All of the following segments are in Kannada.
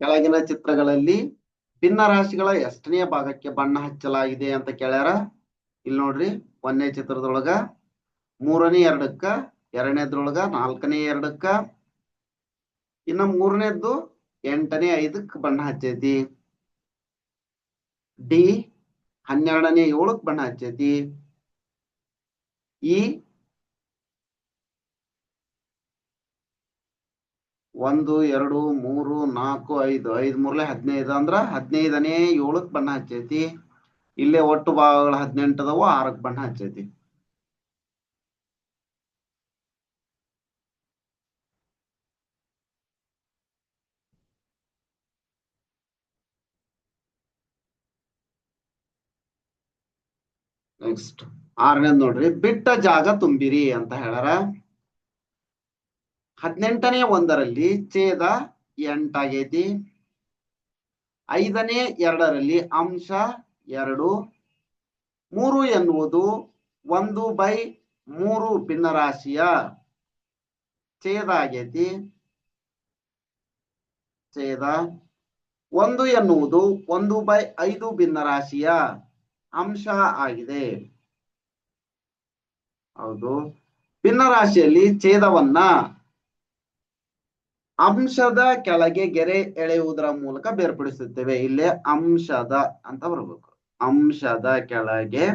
ಕೆಳಗಿನ ಚಿತ್ರಗಳಲ್ಲಿ ಭಿನ್ನ ರಾಶಿಗಳ ಎಷ್ಟನೇ ಭಾಗಕ್ಕೆ ಬಣ್ಣ ಹಚ್ಚಲಾಗಿದೆ ಅಂತ ಕೇಳ್ಯಾರ? ಇಲ್ಲಿ ನೋಡ್ರಿ, ಒಂದನೇ ಚಿತ್ರದೊಳಗ, ಮೂರನೇ ಎರಡಕ್ಕ, ಎರಡನೇದ್ರೊಳಗ, ನಾಲ್ಕನೇ ಎರಡಕ್ಕ, ಇನ್ನ ಮೂರನೇದ್ದು ಎಂಟನೇ ಐದಕ್ಕ ಬಣ್ಣ ಹಚ್ಚೈತಿ. ಡಿ, ಹನ್ನೆರಡನೇ ಏಳಕ್ ಬಣ್ಣ ಹಚ್ಚೈತಿ. ಈ ಒಂದು, ಎರಡು, ಮೂರು, ನಾಲ್ಕು, ಐದು. ಐದ್ ಮೂರ್ಲೆ ಹದಿನೈದು ಅಂದ್ರ ಹದಿನೈದನೇ ಏಳಕ್ ಬಣ್ಣ ಹಚ್ಚೈತಿ. ಇಲ್ಲೇ ಒಟ್ಟು ಭಾಗಗಳು ಹದಿನೆಂಟು ಅದಾವ, ಆರಕ್ ಬಣ್ಣ ಹಚ್ಚೈತಿ. ನೆಕ್ಸ್ಟ್ ಆರನೇದ್ ನೋಡ್ರಿ, ಬಿಟ್ಟ ಜಾಗ ತುಂಬಿರಿ ಅಂತ ಹೇಳಾರ ಹದಿನೆಂಟನೇ ಒಂದರಲ್ಲಿ ಛೇದ ಎಂಟಾಗೈತಿ. ಐದನೇ ಎರಡರಲ್ಲಿ ಅಂಶ ಎರಡು. ಮೂರು ಎನ್ನುವುದು ಒಂದು ಬೈ ಮೂರು ಭಿನ್ನರಾಶಿಯ ಛೇದ ಆಗೈತಿ. ಛೇದ ಒಂದು ಎನ್ನುವುದು ಒಂದು ಬೈ ಐದು ಭಿನ್ನರಾಶಿಯ ಅಂಶ ಆಗಿದೆ. ಹೌದು. ಭಿನ್ನರಾಶಿಯಲ್ಲಿ ಛೇದವನ್ನ ಅಂಶದ ಕೆಳಗೆ ಗೆರೆ ಎಳೆಯುವುದರ ಮೂಲಕ ಬೇರ್ಪಡಿಸುತ್ತೇವೆ. ಇಲ್ಲೇ ಅಂಶದ ಅಂತ ಬರಬೇಕು. ಅಂಶದ ಕೆಳಗೆ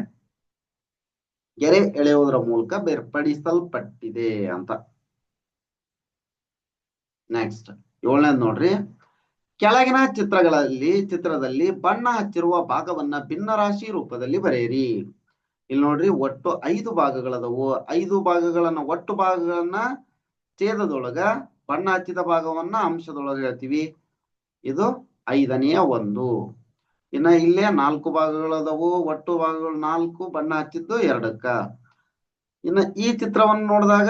ಗೆರೆ ಎಳೆಯುವುದರ ಮೂಲಕ ಬೇರ್ಪಡಿಸಲ್ಪಟ್ಟಿದೆ ಅಂತ. ನೆಕ್ಸ್ಟ್ ಏಳನೇದ್ ನೋಡ್ರಿ. ಕೆಳಗಿನ ಚಿತ್ರಗಳಲ್ಲಿ, ಚಿತ್ರದಲ್ಲಿ ಬಣ್ಣ ಹಚ್ಚಿರುವ ಭಾಗವನ್ನ ಭಿನ್ನರಾಶಿ ರೂಪದಲ್ಲಿ ಬರೆಯಿರಿ. ಇಲ್ಲಿ ನೋಡ್ರಿ, ಒಟ್ಟು ಐದು ಭಾಗಗಳದವು. ಐದು ಭಾಗಗಳನ್ನ, ಒಟ್ಟು ಭಾಗಗಳನ್ನ ಛೇದದೊಳಗ ಬಣ್ಣ ಹಚ್ಚಿದ ಭಾಗವನ್ನ ಅಂಶದೊಳಗೆ ಹೇಳ್ತೀವಿ. ಇದು ಐದನೆಯ ಒಂದು. ಇನ್ನ ಇಲ್ಲೇ ನಾಲ್ಕು ಭಾಗಗಳದವು. ಒಟ್ಟು ಭಾಗಗಳು ನಾಲ್ಕು, ಬಣ್ಣ ಹಚ್ಚಿದ್ದು ಎರಡಕ್ಕ. ಇನ್ನ ಈ ಚಿತ್ರವನ್ನು ನೋಡಿದಾಗ,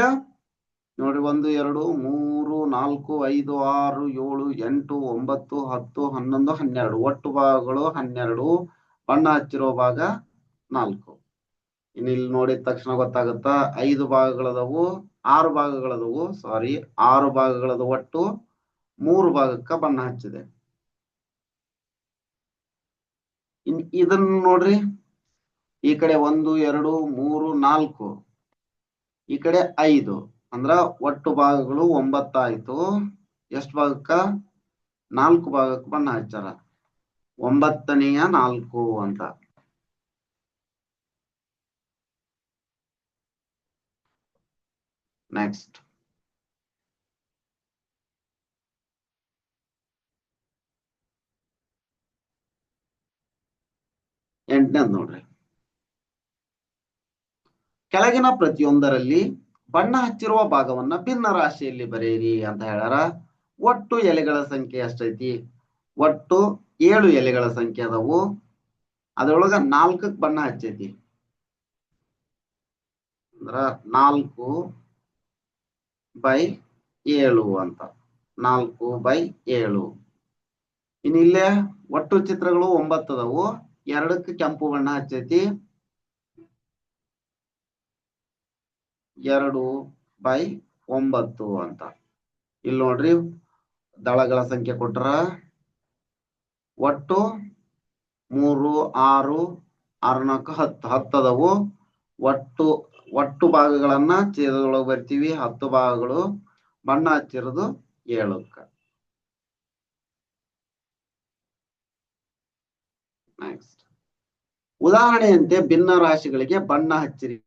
ನೋಡಿ ಒಂದು, ಎರಡು, ಮೂರು, ನಾಲ್ಕು, ಐದು, ಆರು, ಏಳು, ಎಂಟು, ಒಂಬತ್ತು, ಹತ್ತು, ಹನ್ನೊಂದು, ಹನ್ನೆರಡು. ಒಟ್ಟು ಭಾಗಗಳು ಹನ್ನೆರಡು, ಬಣ್ಣ ಹಚ್ಚಿರೋ ಭಾಗ ನಾಲ್ಕು. ಇನ್ನು ಇಲ್ಲಿ ನೋಡಿದ ತಕ್ಷಣ ಗೊತ್ತಾಗುತ್ತಾ, ಐದು ಭಾಗಗಳದವು. ಆರು ಭಾಗಗಳದವು ಸಾರಿ ಆರು ಭಾಗಗಳದ ಒಟ್ಟು ಮೂರು ಭಾಗಕ್ಕ ಬಣ್ಣ ಹಚ್ಚಿದೆ. ಇದನ್ನ ನೋಡ್ರಿ, ಈ ಕಡೆ ಒಂದು, ಎರಡು, ಮೂರು, ನಾಲ್ಕು, ಈ ಕಡೆ ಐದು, ಅಂದ್ರ ಒಟ್ಟು ಭಾಗಗಳು ಒಂಬತ್ತಾಯ್ತು. ಎಷ್ಟು ಭಾಗಕ್ಕ? ನಾಲ್ಕು ಭಾಗಕ್ಕೆ ಬಣ್ಣ ಹಚ್ಚಾರ. ಒಂಬತ್ತನೆಯ ನಾಲ್ಕು ಅಂತ. ನೆಕ್ಸ್ಟ್ ಎಂಟನೇದ್ ನೋಡ್ರಿ. ಕೆಳಗಿನ ಪ್ರತಿಯೊಂದರಲ್ಲಿ ಬಣ್ಣ ಹಚ್ಚಿರುವ ಭಾಗವನ್ನ ಭಿನ್ನ ರಾಶಿಯಲ್ಲಿ ಬರೆಯಿರಿ ಅಂತ ಹೇಳ್ಯಾರ. ಒಟ್ಟು ಎಲೆಗಳ ಸಂಖ್ಯೆ ಎಷ್ಟೈತಿ? ಒಟ್ಟು ಏಳು ಎಲೆಗಳ ಸಂಖ್ಯೆ ಅದಾವು. ಅದ್ರೊಳಗ ನಾಲ್ಕಕ್ ಬಣ್ಣ ಹಚ್ಚೈತಿ. ಅಂದ್ರ ನಾಲ್ಕು ಬೈ ಏಳು ಅಂತ. ನಾಲ್ಕು ಬೈ ಏಳು. ಇನ್ ಇಲ್ಲೇ ಒಟ್ಟು ಚಿತ್ರಗಳು ಒಂಬತ್ತು ಅದಾವು. ಎರಡಕ್ಕೆ ಕೆಂಪು ಬಣ್ಣ ಹಚ್ಚೈತಿ. ಎರಡು ಬೈ ಒಂಬತ್ತು ಅಂತ. ಇಲ್ಲಿ ನೋಡ್ರಿ, ದಳಗಳ ಸಂಖ್ಯೆ ಕೊಟ್ರ. ಒಟ್ಟು ಮೂರು, ಆರು ಆರು ನಾಲ್ಕು ಹತ್ತು ಹತ್ತದವು ಒಟ್ಟು ಒಟ್ಟು ಭಾಗಗಳನ್ನ ಛೇದದೊಳಗೆ ಬರ್ತೀವಿ ಹತ್ತು ಭಾಗಗಳು ಬಣ್ಣ ಹಚ್ಚಿರೋದು ಏಳಕ್ಕ. ಉದಾಹರಣೆಯಂತೆ ಭಿನ್ನ ರಾಶಿಗಳಿಗೆ ಬಣ್ಣ ಹಚ್ಚಿರಿ.